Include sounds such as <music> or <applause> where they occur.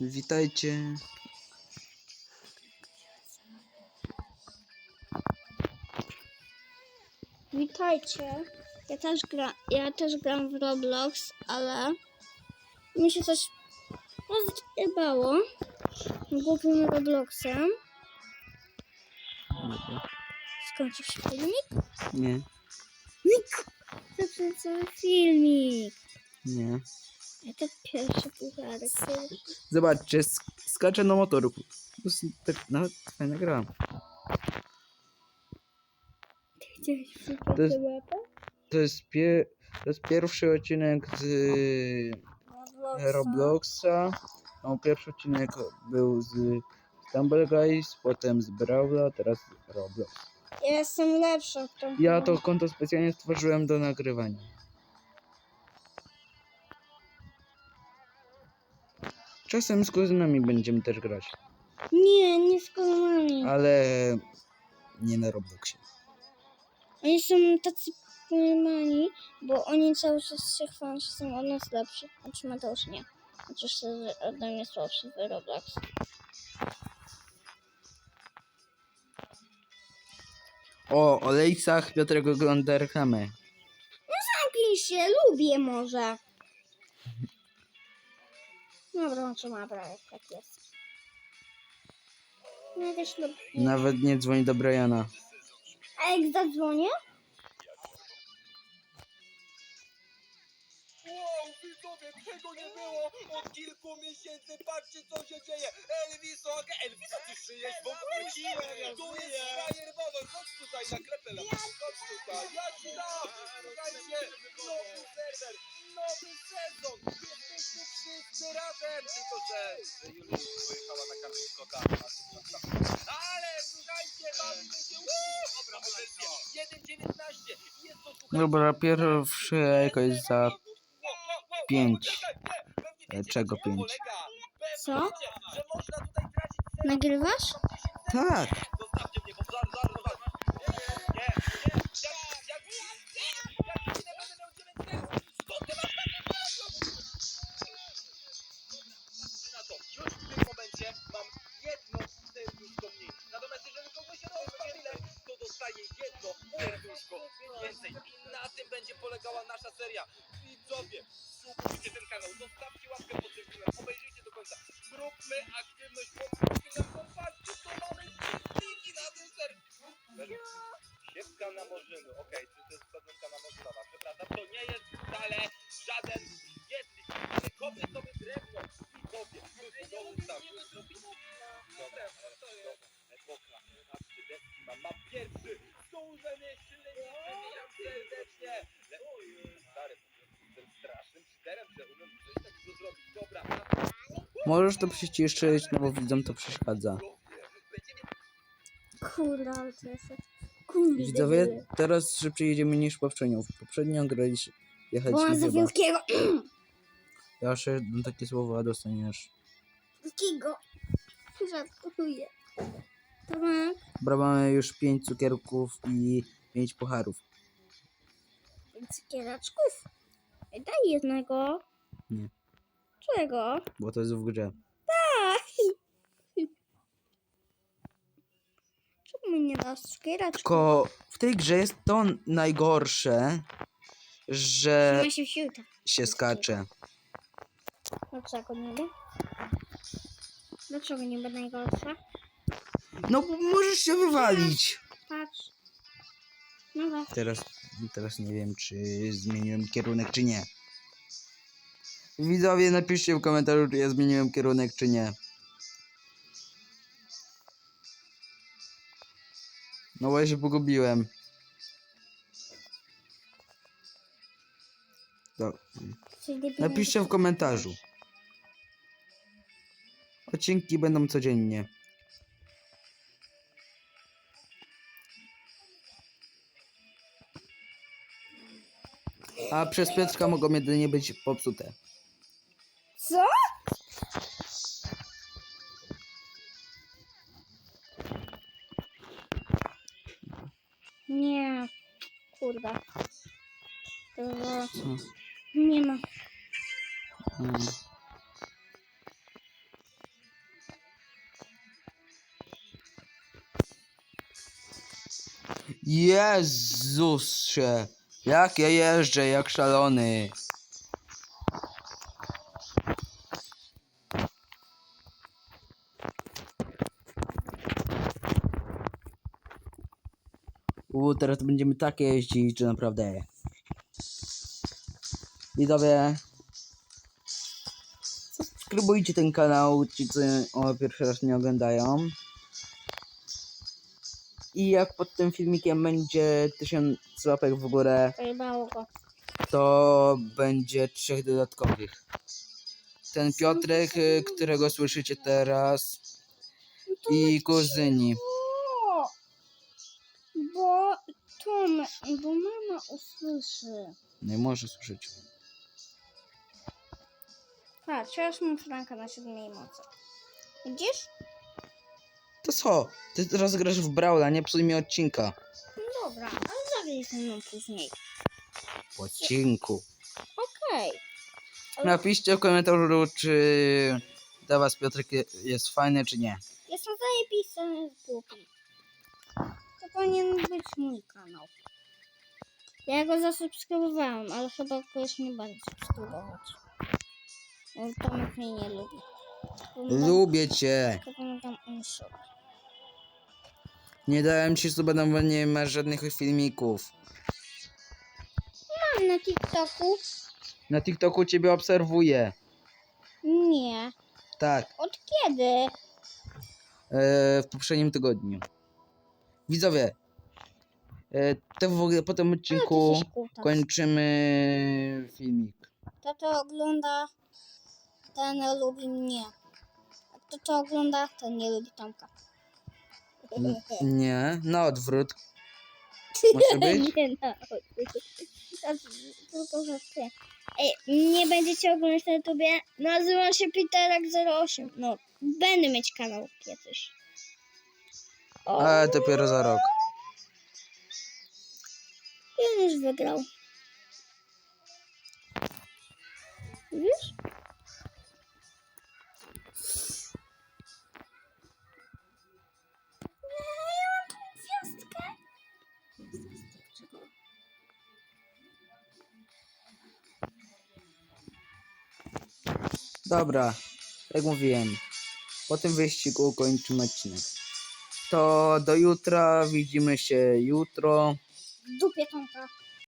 Witajcie. Witajcie. Ja też, gra, ja też gram w Roblox, ale mi się coś rozjebało głupim Robloxem. Skończył się filmik? Nie, Zepsuł cały filmik. nie. Ja to pierwszy pucharek. Zobaczcie, sk skaczę na motorku. Tak nawet fajna gra. Ty chciałeś To jest-? To jest, pie to jest pierwszy odcinek z Robloxa. Robloxa. No, pierwszy odcinek był z Stumble Guys, potem z Brawla, teraz Roblox. Ja jestem lepsza w tą Ja to konto specjalnie stworzyłem do nagrywania. Czasem z kuzynami będziemy też grać, Nie, nie z kolonami. ale nie na Robloxie. Oni są tacy pojemani, bo oni cały czas się chwalą, że są od nas lepsi. Znaczy Mateusz nie. Chociaż szczerze, ode mnie słabszy w Roblox. O, olejcach Piotrek ogląda reklamę. Zamknij się, lubię może. Dobra, może ma prawie tak jest. No ja też lubię. Nawet nie dzwoni do Briana. A jak zadzwonię? Wow, widzowie, tego nie było od kilku miesięcy, patrzcie co się dzieje, Elviso, Elviso, ty żyjesz w ogóle? Tu jest frajer Bobol, chodź tutaj na krepę lat, chodź tutaj, ja ci dam, słuchajcie, nowy serwer, nowy sezon, jesteśmy wszyscy razem, tylko że, Julia pojechała na Karliskota, ale słuchajcie, bawimy się, uuu, dobra, wersja 1.19, jest to, słuchajcie, Dobra, pierwsze jajko jest za pięć. E, Czego pięć? Co? Nagrywasz? Tak. Możesz to przyciszyć, no bo widzom to przeszkadza. Kurde, ale to jest... Widzowie, teraz szybciej jedziemy niż poprzednią. W poprzednią graliśmy Bo jechaliśmy mam za chyba. wielkiego... Ja jedno takie słowo, a dostaniesz. Wielkiego. Żartuję. Tak. Dobra, mamy już pięć cukierków i pięć pucharów. Cukieraczków. Daj jednego. Nie. Czego? Bo to jest w grze. <laughs> Czemu mi nie dasz cukieraczków? Tylko w tej grze jest to najgorsze, że Ma się się skacze. Dlaczego niby? Dlaczego niby najgorsza? No bo możesz się wywalić. Patrz. No tak. Teraz, teraz nie wiem, czy zmieniłem kierunek, czy nie. Widzowie, napiszcie w komentarzu, czy ja zmieniłem kierunek, czy nie. No bo ja się pogubiłem. To, napiszcie w komentarzu. Odcinki będą codziennie. A przez Piotrka mogą jedynie być popsute. Co? Nie, kurwa. To... Co? Nie ma. Hmm. Jezusie, jak ja jeżdżę, jak szalony. U, teraz będziemy takie jeździć, że naprawdę. Widzowie, subskrybujcie ten kanał, ci co o pierwszy raz nie oglądają. I jak pod tym filmikiem będzie 1000 łapek w górę, Pojebało go. to będzie trzech dodatkowych. Ten Piotrek, y, którego słyszycie teraz, No i kuzyni. Tom, bo mama usłyszy. Nie może słyszeć. Patrz, teraz mam franka na siódmej mocy. Widzisz? To co? Ty teraz grasz w Brawla, nie psuj mi odcinka. No dobra, ale zagraj ze mną później. W odcinku. Okej. Napiszcie w komentarzu, czy dla was Piotrek je- jest fajny, czy nie. Jestem zajebisty, ale jest głupi. To powinien być mój kanał. Ja go zasubskrybowałem, ale chyba go już nie będę subskrybować. Bo Tomek mnie nie lubi. Lubię cię. Nie dałem ci suba, no bo nie masz żadnych filmików. Mam na TikToku? Na TikToku ciebie obserwuję. Nie. Tak, Od kiedy? e, w poprzednim tygodniu. Widzowie, e, to w ogóle po tym ty odcinku kończymy filmik. Kto to ogląda, ten lubi mnie. A kto to ogląda, ten nie lubi Tomka. Nie, na odwrót. <laughs> Może być? nie no. To Tylko że ty. Ej, nie będziecie oglądać na YouTubie? Nazywam się Piterak08. No, będę mieć kanał kiedyś. Ale dopiero za rok. ja już wygrał. Gwiazdkę. Dobra, jak mówiłem, po tym wyścigu kończymy odcinek. To do jutra, widzimy się jutro. W dupie.